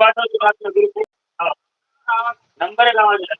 पाठवतो. आपल्या group number आहे लावायचा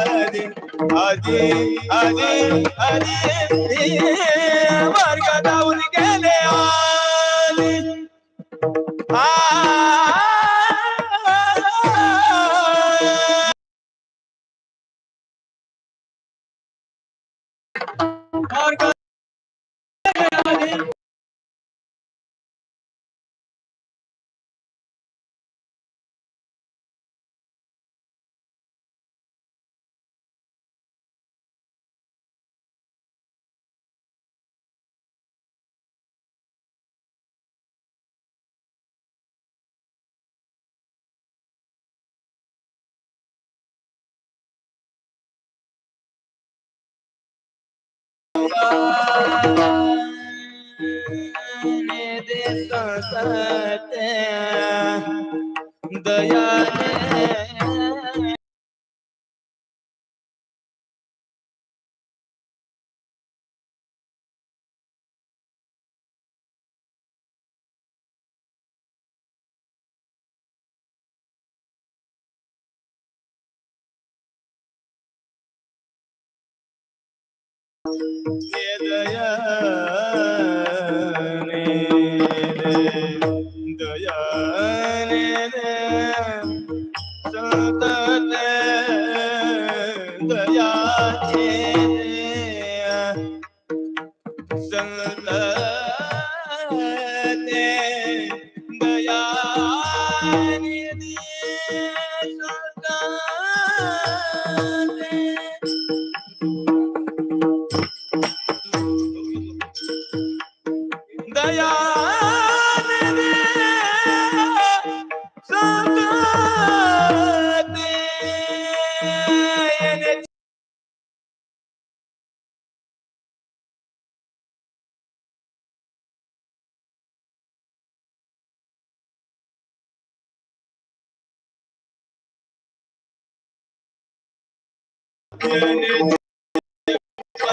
आजी आजी आजी वर्ग जाऊन गेले आली करते दया la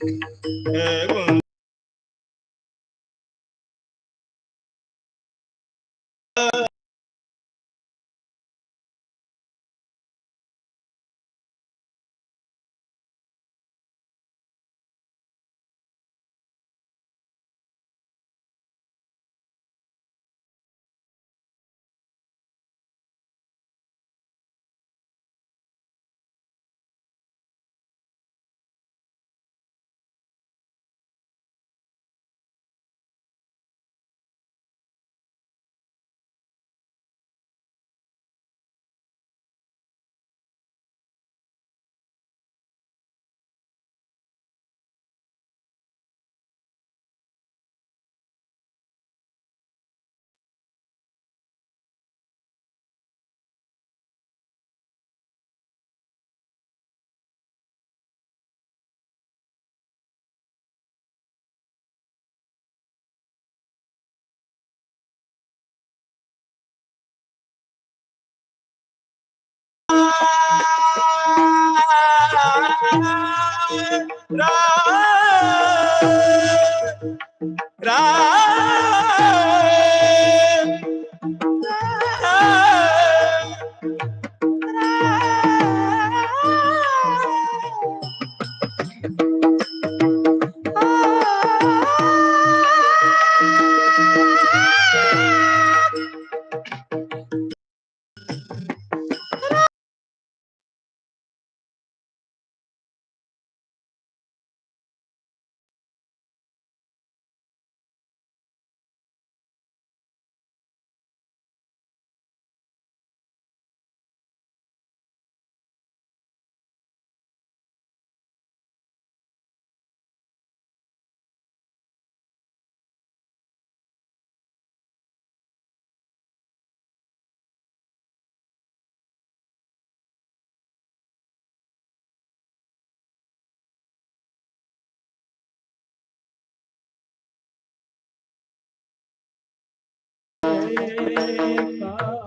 हे गुंज Ram, Ram. Hare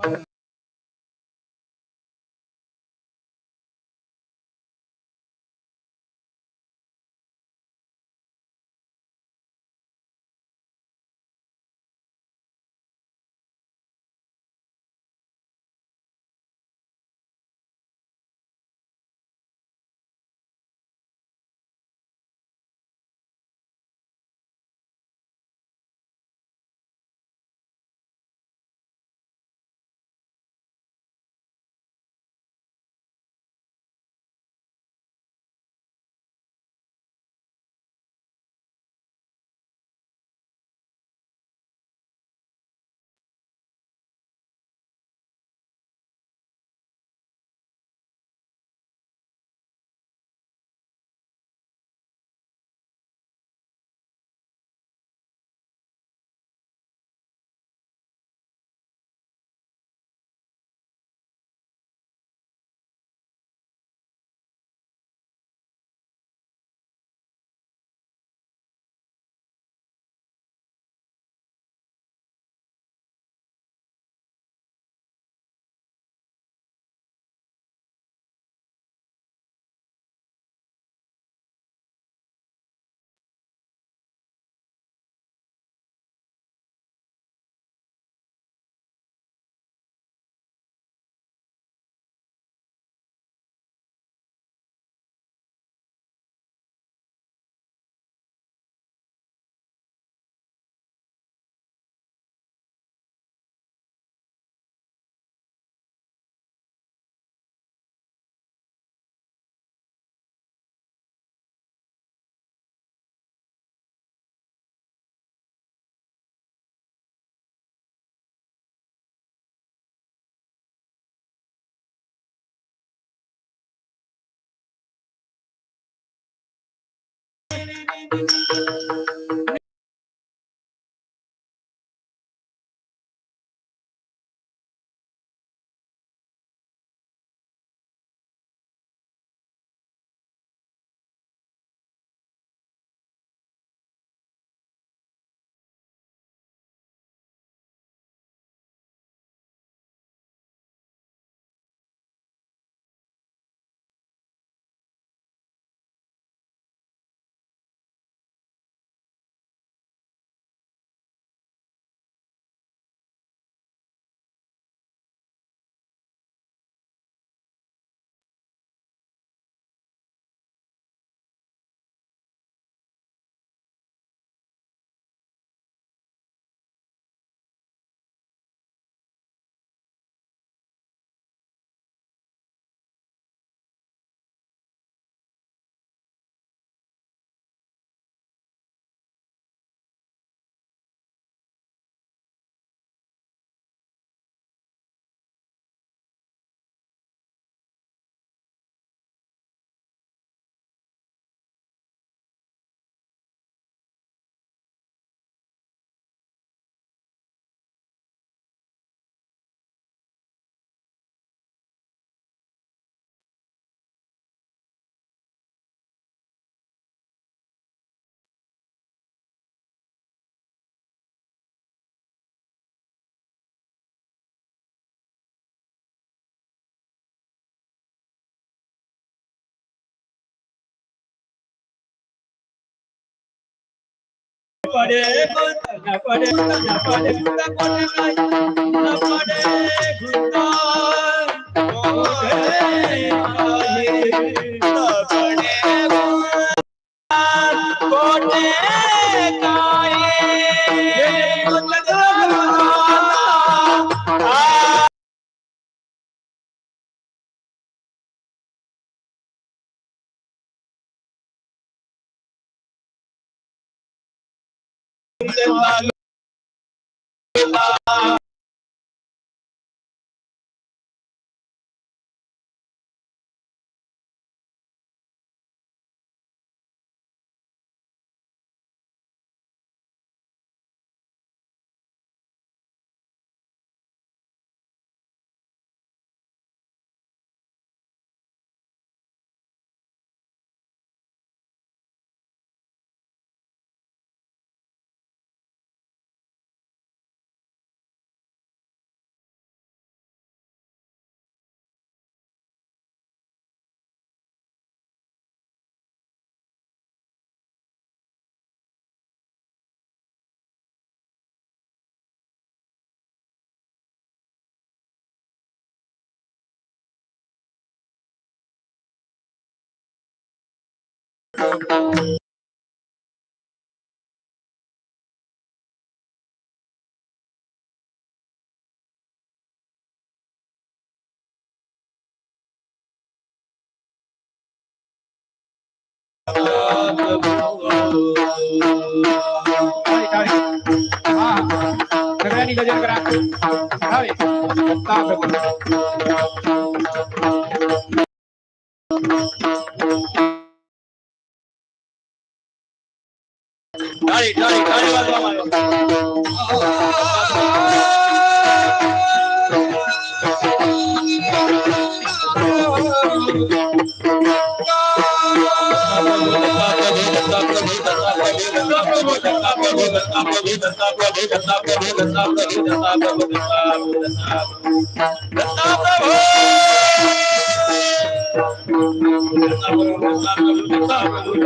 Thank you. पडे गुंत न पडे न पडे गुंत कोठे काय न पडे गुंत कोठे काय टाळी, નગરાની ગજર કરા હવે टाळी टाळी टाळी वाजवा मला अवधूत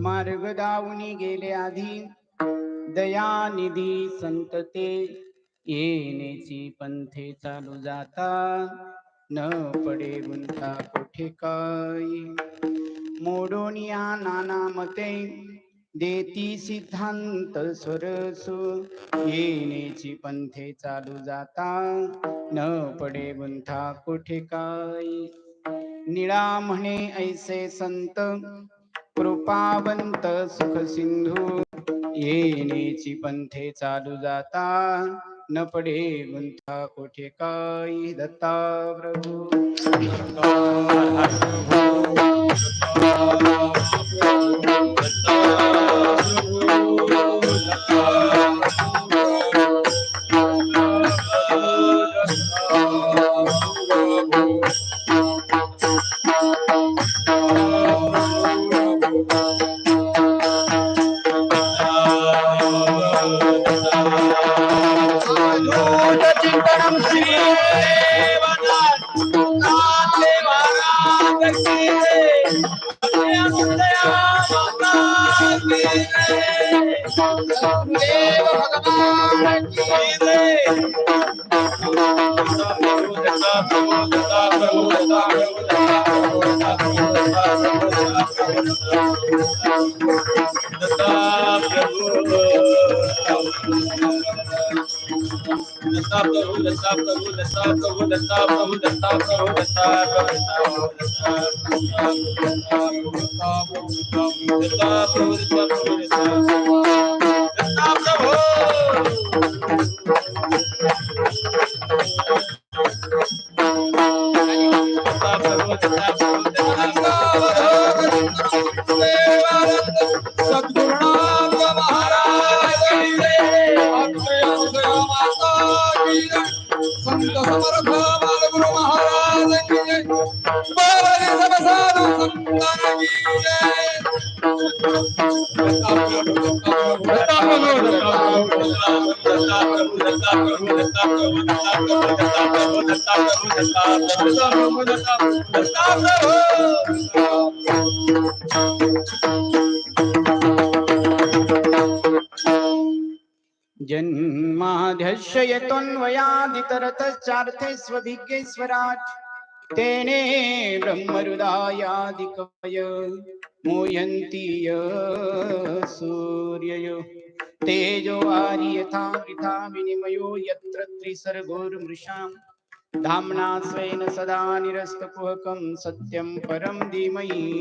मार्ग दावणी गेले आधी. दयानिधी संतते येण्याची पंथे चालू जाता. न पडे गुंता कोठे काय? मोडोनिया नाना मते. देती सिद्धांत स्वरसु येण्याची पंथे चालू जाता. न पडे गुंथा कोठे काय? निळा म्हणे ऐसे संत. कृपावंत सुख सिंधू. येण्याची पंथे चालू जाता. न पडे गुंथा कोठे काही दत्ता प्रभू. दूत सद्गुरुनाथ जन्माध्यक्ष यतोन्वयादितरतश्चार्थे स्वभिज्ञेश्वराट् तेने ब्रह्मरुदायादिकवय मोयन्ति सूर्यय। सूर्ययो तेजो वारि यथा वृथा विनिमयो यत्र त्रिसर्गोर्मृषाम्। धाम्ना स्वेन सदा निरस्तकुहकं सत्यं परं धीमहि।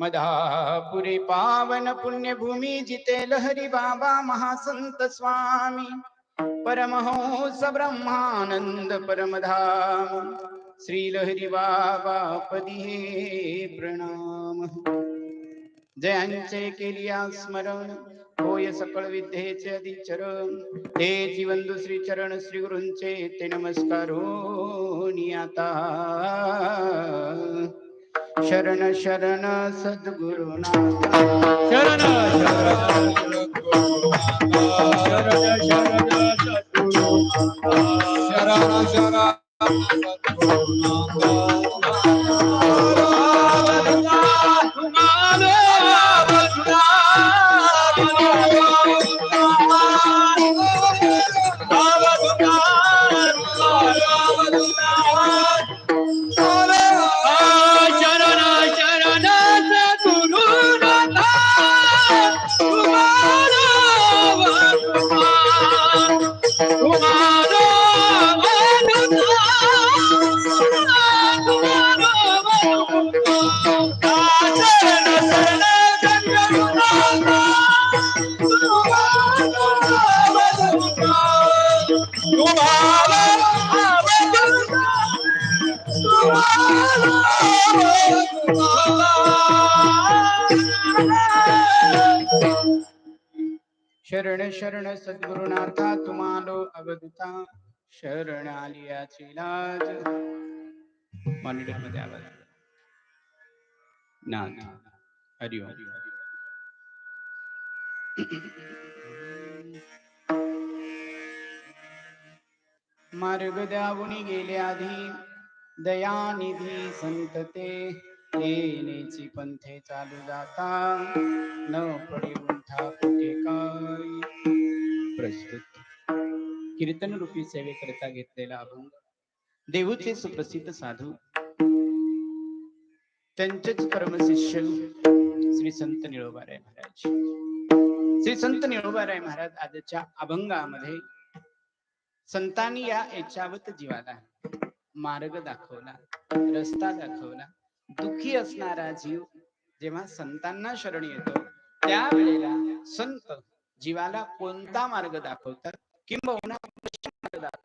मदापुरे पावन पुण्यभूमि जिते लहरी बाबा महासंत स्वामी। परमहंस ब्रह्मानंद परमधाम श्रीलहरी बाबा पदी प्रणाम। जयांचे केलिया स्मरण होय सकळ विद्येचे अधिचरण ते जीवन दुसरी चरण श्री गुरूंचे ते नमस्कार आता। शरण शरण सद्गुरुनाथ। शरण शरण। शरण शरण शरण शरण शरण सद्गुरुनाथा तुम्हालो अवधुता शरण आलियाची लाज. मॉनिटरमध्ये आवाज नाथ. हरिओ मार्ग द्यावुनी गेले आधी दयानिधी संतते. येण्याची पंथे चालू जाता. न पडे प्रस्तुत. कीर्तन रूपी सेवेकरता घेतलेला अभंग. देहूचे सुप्रसिद्ध साधू. त्यांचेच परमशिष्य. श्री संत निळोबाराय महाराज. श्री संत निळोबाराय महाराज आजच्या अभंगामध्ये संतांनी या याच्यावत जीवाला मार्ग दाखवला रस्ता दाखवला. दुःखी असणारा जीव जेव्हा संतांना शरण येतो त्यावेळेला संत जीवाला कोणता मार्ग दाखवतात? किंबहुना मार्ग दाखवतात?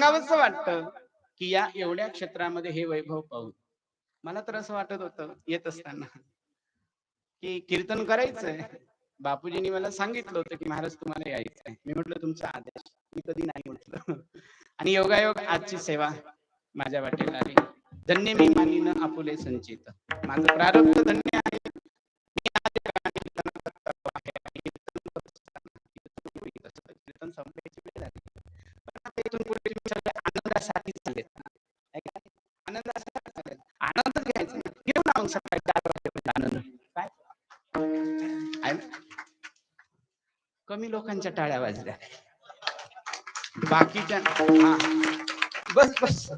सांगावंच वाटतं की या एवढ्या क्षेत्रामध्ये हे वैभव पाहू मला तर असं वाटत होतं येत असताना. की कीर्तन करायचंय. बापूजींनी मला सांगितलं होतं की महाराज तुम्हाला यायचंय. मी म्हटलं तुमचा आदेश. मी कधी नाही म्हटलं. आणि योगायोग आजची सेवा माझ्या वाटेला आली. धन्य मी मानिन आपुले संचित. माझं प्रारंभ धन्य काही लोकांच्या टाळ्या वाजल्या. बाकीच्या हा. बस बस.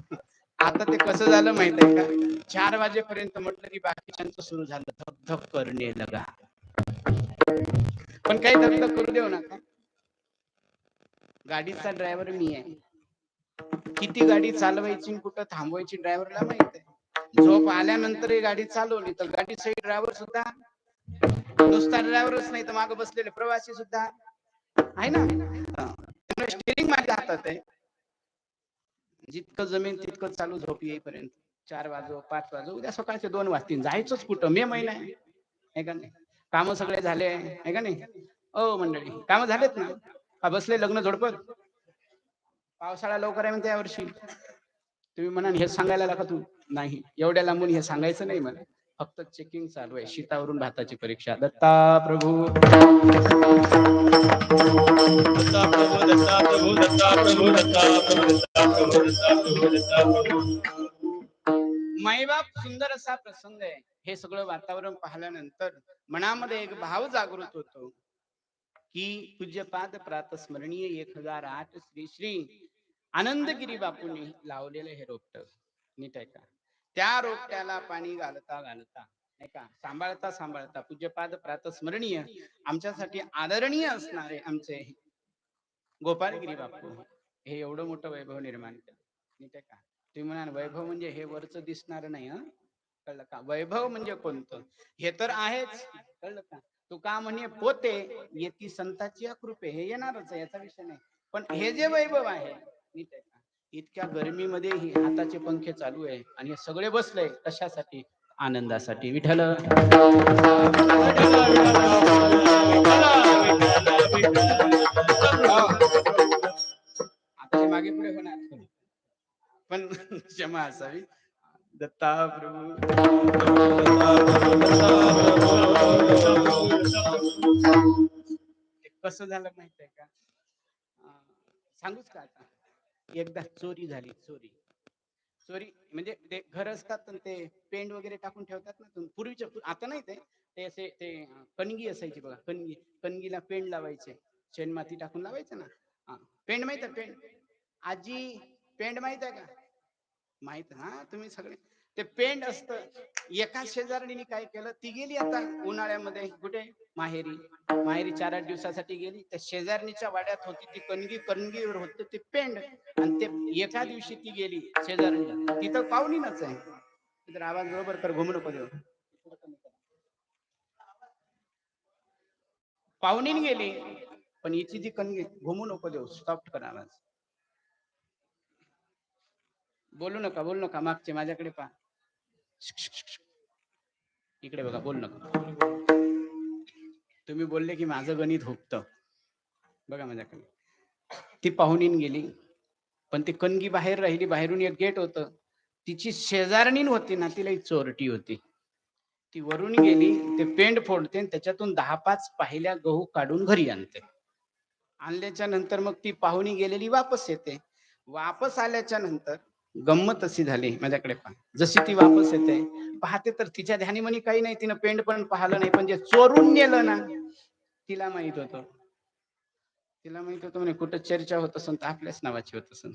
आता ते कसं झालं माहीत आहे का? चार वाजेपर्यंत म्हटलं की बाकीच्यांचं सुरू झालं. धक करणे लगा. पण काही धक करू देऊ नका. गाडीचा ड्रायव्हर मी आहे. किती गाडी चालवायची आणि कुठं थांबवायची ड्रायव्हरला माहीत आहे झोप आल्यानंतर गाडी चालवली तर गाडीचाही ड्रायव्हर सुद्धा नुसता ड्रायव्हरच नाही तर मागे बसलेले प्रवासी सुद्धा. आहे ना? स्टिअरिंग माझ्या हातात आहे. जितकं जमीन तितकं चालू झोप येईपर्यंत. चार वाजो पाच वाजो उद्या सकाळचे दोन वाजतील. जायचंच कुठं? मे महिना आहे. का नाही? काम सगळे झाले आहे. का नाही? ओ मंडळी काम झालेत ना? का बसले लग्न झोडपत. पावसाळा लवकर आहे म्हणते यावर्षी तुम्ही म्हणा हे सांगायला लागा तू. नाही. एवढ्या लांबून हे सांगायचं नाही मला. फक्त चेकिंग चालू आहे. शीतावरून भाताची परीक्षा. दत्ता प्रभू. दत्ता प्रभू दत्ता प्रभू दत्ता प्रभू दत्ता प्रभू दत्ता प्रभू दत्ता प्रभू दत्ता प्रभू. माईबाप सुंदर असा प्रसंग आहे. हे सगळं वातावरण पाहिल्यानंतर मनामध्ये एक भाव जागृत होतो की पूज्यपाद प्रातस्मरणीय एक हजार आठ श्री श्री आनंदगिरी बापूंनी लावलेलं हे रोपट. नीट आहे का त्या रोपट्याला पाणी घालता घालता नाही का? सांभाळता सांभाळता पूज्यपाद प्रातस्मरणीय आमच्यासाठी आदरणीय असणारे आमचे गोपालगिरी बापू हे एवढं मोठं वैभव निर्माण केलं. आहे का? तुम्ही म्हणाल वैभव म्हणजे हे वरच दिसणार नाही हं? कळलं का? वैभव म्हणजे कोणतं? हे तर आहेच. कळलं का? तू का म्हणे पोते येती संताची कृपे हे येणारच आहे याचा विषय नाही. पण हे जे वैभव आहे नीट आहे. इतक्या गरमीमध्ये ही हाताचे पंखे चालू आहे आणि हे सगळे बसले कशासाठी? आनंदासाठी. विठ्ठल. आता मागे पुढे होणार. पण क्षमा असावी. दत्ता प्रभू कसं झालं माहीत आहे का सांगूच का आता? एकदा चोरी झाली चोरी. चोरी म्हणजे ते घर असतात ते पेंड वगैरे टाकून ठेवतात ना तुम्ही पूर्वीच्या आता नाही ते. ते असे ते कणगी असायची बघा कणगी. कणगीला पेंड लावायचे. शेणमाती टाकून लावायचं ना. हा. पेंड माहीत आहे पेंड? आजी पेंड माहीत आहे का? माहीत हा तुम्ही सगळे ते पेंड असत. एका शेजारणीने काय केलं? ती गेली आता उन्हाळ्यामध्ये. कुठे? माहेरी. माहेरी चार आठ दिवसासाठी गेली. त्या शेजारणीच्या वाड्यात होती. ती कणगी कणगीवर होत. ते पेंड. आणि ते एका दिवशी ती गेली शेजारणीला. तिथं पाहुणीनच आहे. तर आवाज बरोबर कर. घुमू नको देऊ. पाहुणीन गेली. पण हिची जी कणगी घुमू नको देऊ. स्टॉप कर आवाज. बोलू नका बोलू नका. मागचे माझ्याकडे पहा. इकडे बघा बोल नका तुम्ही बोलले की माझं गणित हुकत बघा माझ्याकडे. ती पाहुणीन गेली पण ती कणगी बाहेर राहिली बाहेरून एक गेट होतं. तिची शेजारणीन होती ना तिला एक चोरटी होती. ती वरून गेली ते पेंड फोडते आणि त्याच्यातून दहा पाच पाहिल्या गहू काढून घरी आणते. आणल्याच्या नंतर मग ती पाहुणी गेलेली वापस येते. वापस आल्याच्यानंतर गंमत अशी झाली माझ्याकडे पहा जशी ती वापस येते. पाहते तर तिच्या ध्यानी म्हणी काही नाही तिनं पेंड पण पाहिलं नाही पण जे चोरून नेलं ना तिला माहीत होतं. तिला माहीत होतं म्हणे कुठं चर्चा होत असन तर आपल्याच नावाची होत असन.